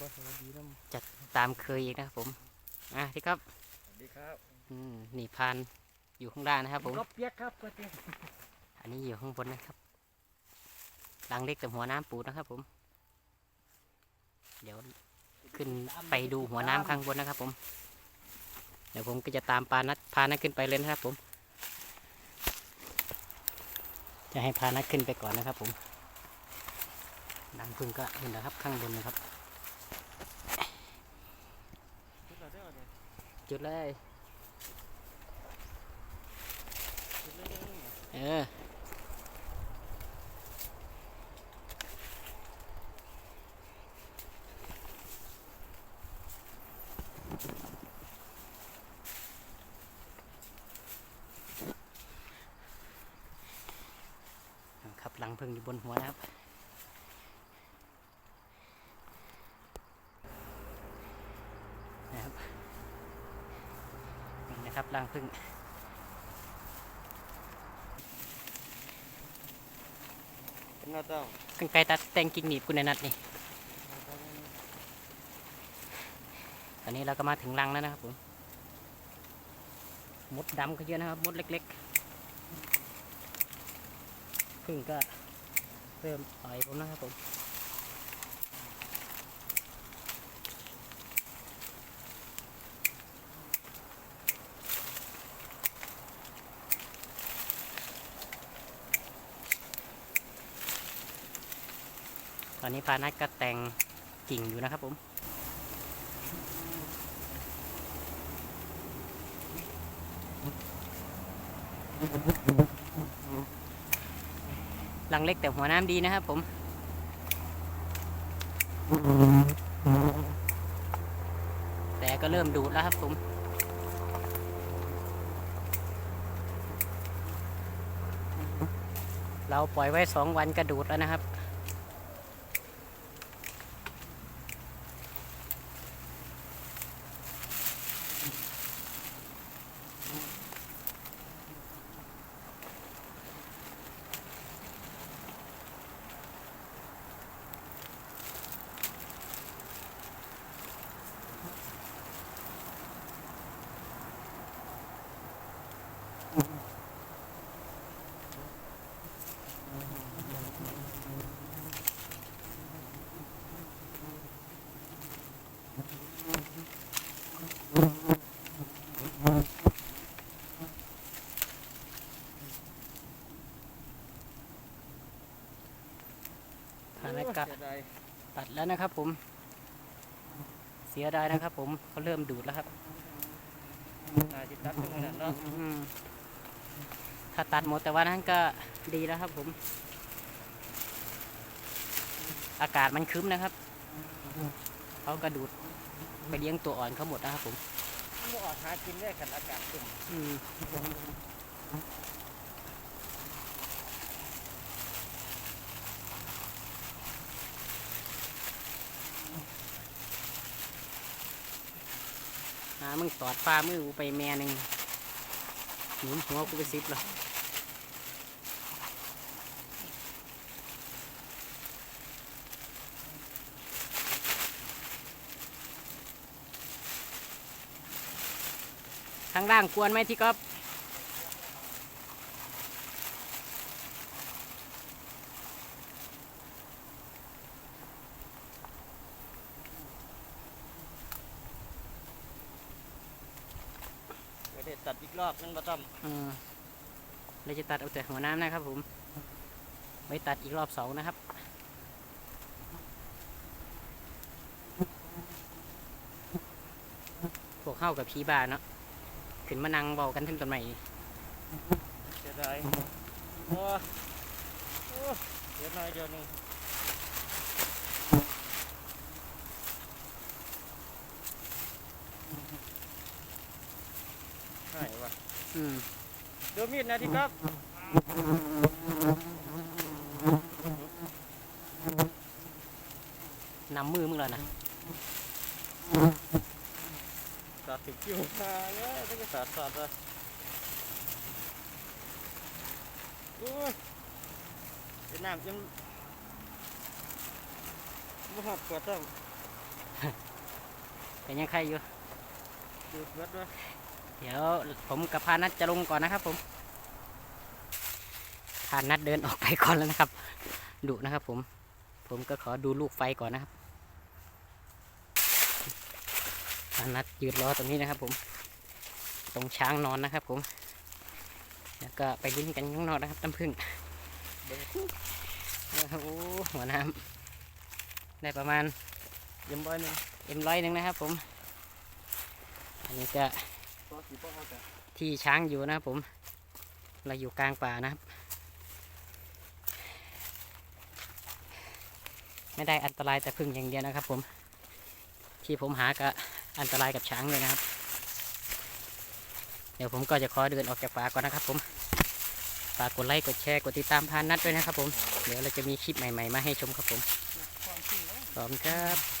บ่สวัสดีน้จัดตามเคยอีกนะครับผมอะที่ครับำสวัสดีครับอืมนี่พานอยู่ข้างล่างนะครับผมก็เปียกครับก็เปียกอันนี้อยู่ข้างบนนะครับรังเล็กแต่หัวน้ำปูนะครับ ผม เดี๋ยวขึ้นไปดูหัวน้ำข้างบนนะครับ ผม เดี๋ยวผมก็จะตามปานัดพานัดขึ้นไปเลยนะครับ ผม จะให้พานัดขึ้นไปก่อนนะครับ ผมน้ำพึ่งก็เห็นนะครับข้างบนนะครับ จุดเลยเออครับหลังพึ่งอยู่บนหัวนะครับ นี่นะครับรังพึ่งเป็นเราต้องกันไกลตัดแต่งกิ่งหนีบคุณในนัดนี่ตอนนี้เราก็มาถึงรังแล้วนะครับผมมดดำก็เยอะนะครับมดเล็กๆพึ่งก็เริ่มต่อยผมนะครับผม อนนี้พานัดก็แต่งกิ่งอยู่นะครับผมหลังเล็กแต่หัวน้ำดีนะครับผม แต่ก็เริ่มดูดแล้วครับผมเราปล่อยไว้สองวันก็ดูดแล้วนะครับ พานัดก็ เสียดาย ตัดแล้วนะครับ ผม เสียดายนะครับ ผมเขาเริ่มดูดแล้วครับน่าจะตัดตรงนั้นเนาะอืมถ้าตัดหมดแต่ว่านั้นก็ดีแล้วครับ ผม อากาศมันครึ้มนะครับเขาก็ดูดไปเลี้ยงตัวอ่อนเขาหมดนะครับ ผมมันออกหากินได้กันอากาศขึ้นอืม หามึงตอดฟ้ามือกูไปแม่หนึ่งหนุนหัวกูไปซิบแล้วข้างล่างกวนไหมที่ก๊อฟ ตัดอีกรอบนึงมาต้อมอืมเราจะตัดเอาแต่หัวน้ำนะครับ ผมไว้ตัดอีกรอบสองนะครับพวกเข้ากับพีบาเนาะขึ้นมานั่งเบากันทั้งต้นไม้นี่เสียดายโอ้โอ้เดี๋ยวหน่อยเดี๋ยวหนึงใช่วะ อืม เดี๋ยวมีดนะที่ครับนำมือมึงแล้วนะสาดถึงคิวมาเนี่ยต้องสาดสาดเลยโอ้ยเป็นน้ำจังบ่หอดกว่าต้องเป็นยังใครอยู่ดูดเบิดด้วย เดี๋ยวผมกับพานัดจะลงก่อนนะครับผมพานัดเดินออกไปก่อนแล้วนะครับดุนะครับผม ผมก็ขอดูลูกไฟก่อนนะครับพานัดยืนรอตรงนี้นะครับผม ตรงช้างนอนนะครับผม แล้วก็ไปลิ้นกันข้างนอกนะครับน้ำผึ้งโอ้โหหัวน้ำได้ประมาณเยี่ยมร้อยหนึ่งเอ็มร้อยหนึ่งนะครับผม อันนี้ก็ ที่ช้างอยู่นะครับผม เราอยู่กลางป่านะครับ ไม่ได้อันตรายแต่พึ่งอย่างเดียวนะครับผม ที่ผมหาก็อันตรายกับช้างเลยนะครับ เดี๋ยวผมก็จะขอเดินออกจากป่าก่อนนะครับผม ฝากกดไลค์ กดแชร์ กดติดตามพานนัดด้วยนะครับผม เดี๋ยวเราจะมีคลิปใหม่ๆ มาให้ชมครับผมความจริงแล้วขอบคุณครับ